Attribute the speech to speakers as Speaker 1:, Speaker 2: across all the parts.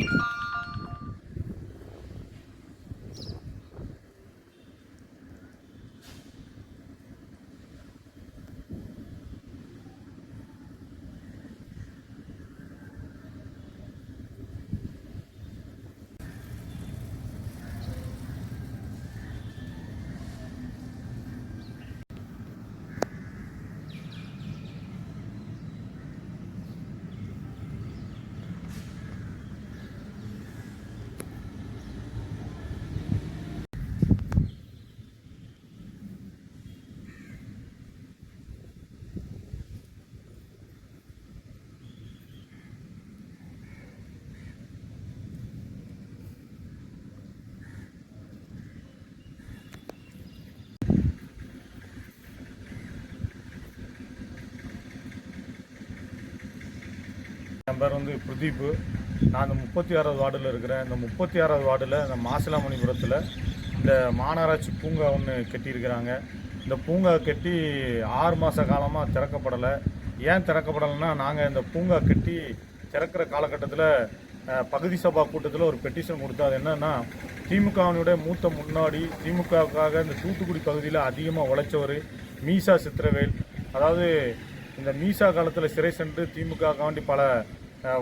Speaker 1: you. என் பேர் வந்து பிரதீப் நான் இந்த முப்பத்தி ஆறாவது வார்டில் இருக்கிறேன். இந்த முப்பத்தி ஆறாவது வார்டில் இந்த மாசிலாமணிபுரத்தில் இந்த மாநகராட்சி பூங்கா ஒன்று கட்டியிருக்கிறாங்க. இந்த பூங்கா கட்டி ஆறு மாத காலமாக திறக்கப்படலை. ஏன் திறக்கப்படலைன்னா நாங்கள் இந்த பூங்கா கட்டி திறக்கிற காலகட்டத்தில் பகுதி சபா கூட்டத்தில் ஒரு பெட்டிஷன் கொடுத்தா அது திமுகவினுடைய மூத்த முன்னாடி திமுகவுக்காக இந்த தூத்துக்குடி பகுதியில் அதிகமாக உழைச்சவர் மீசா சித்திரவேல். அதாவது இந்த மீசா காலத்தில் சிறை சென்று திமுக பல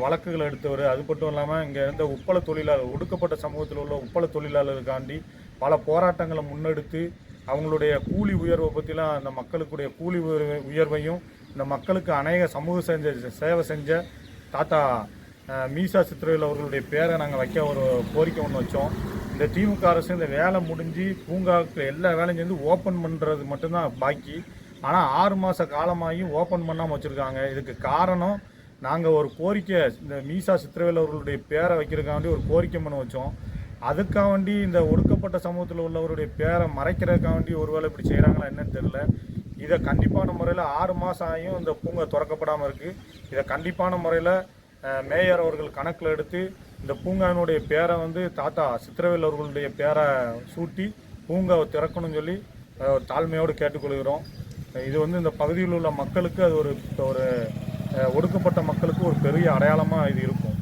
Speaker 1: வழக்குகளை எடுத்தவர். அது மட்டும் இல்லாமல் இங்கே இருந்த உப்பள தொழிலாளர் ஒடுக்கப்பட்ட சமூகத்தில் உள்ள உப்பள தொழிலாளருக்காண்டி பல போராட்டங்களை முன்னெடுத்து அவங்களுடைய கூலி உயர்வை பற்றிலாம் அந்த மக்களுக்குடைய கூலி உயர்வை- உயர்வையும் இந்த மக்களுக்கு அநேக சமூக செஞ்ச சேவை செஞ்ச தாத்தா மீசா சித்திரவில் அவர்களுடைய பேரை நாங்கள் வைக்க ஒரு கோரிக்கை ஒன்று வச்சோம். இந்த திமுக அரசு இந்த வேலை முடிஞ்சு பூங்காவுக்கு எல்லா வேலையும் சேர்ந்து ஓப்பன் பண்ணுறது மட்டும்தான் பாக்கி. ஆனால் ஆறு மாத காலமாகியும் ஓப்பன் பண்ணாமல் வச்சுருக்காங்க. இதுக்கு காரணம் நாங்கள் ஒரு கோரிக்கை இந்த மீசா சித்திரவேல் அவர்களுடைய பேரை வைக்கிறதுக்காண்டி ஒரு கோரிக்கை பண்ண வச்சோம். அதுக்காக வேண்டி இந்த ஒடுக்கப்பட்ட சமூகத்தில் உள்ளவருடைய பேரை மறைக்கிறதுக்காக வேண்டி ஒருவேளை இப்படி செய்கிறாங்களா என்னன்னு தெரியல. இதை கண்டிப்பான முறையில் ஆறு மாதம் ஆகியும் இந்த பூங்கா திறக்கப்படாமல் இருக்குது இதை கண்டிப்பான முறையில் மேயர் அவர்கள் கணக்கில் எடுத்து இந்த பூங்காவினுடைய பேரை வந்து தாத்தா சித்திரவேல் அவர்களுடைய பேரை சூட்டி பூங்காவை திறக்கணும்னு சொல்லி தாழ்மையோடு கேட்டுக்கொள்கிறோம். இது வந்து இந்த பகுதியில் உள்ள மக்களுக்கு அது ஒரு ஒரு ஒடுக்கப்பட்ட மக்களுக்கு ஒரு பெரிய அடையாளமாக இது இருக்கும்.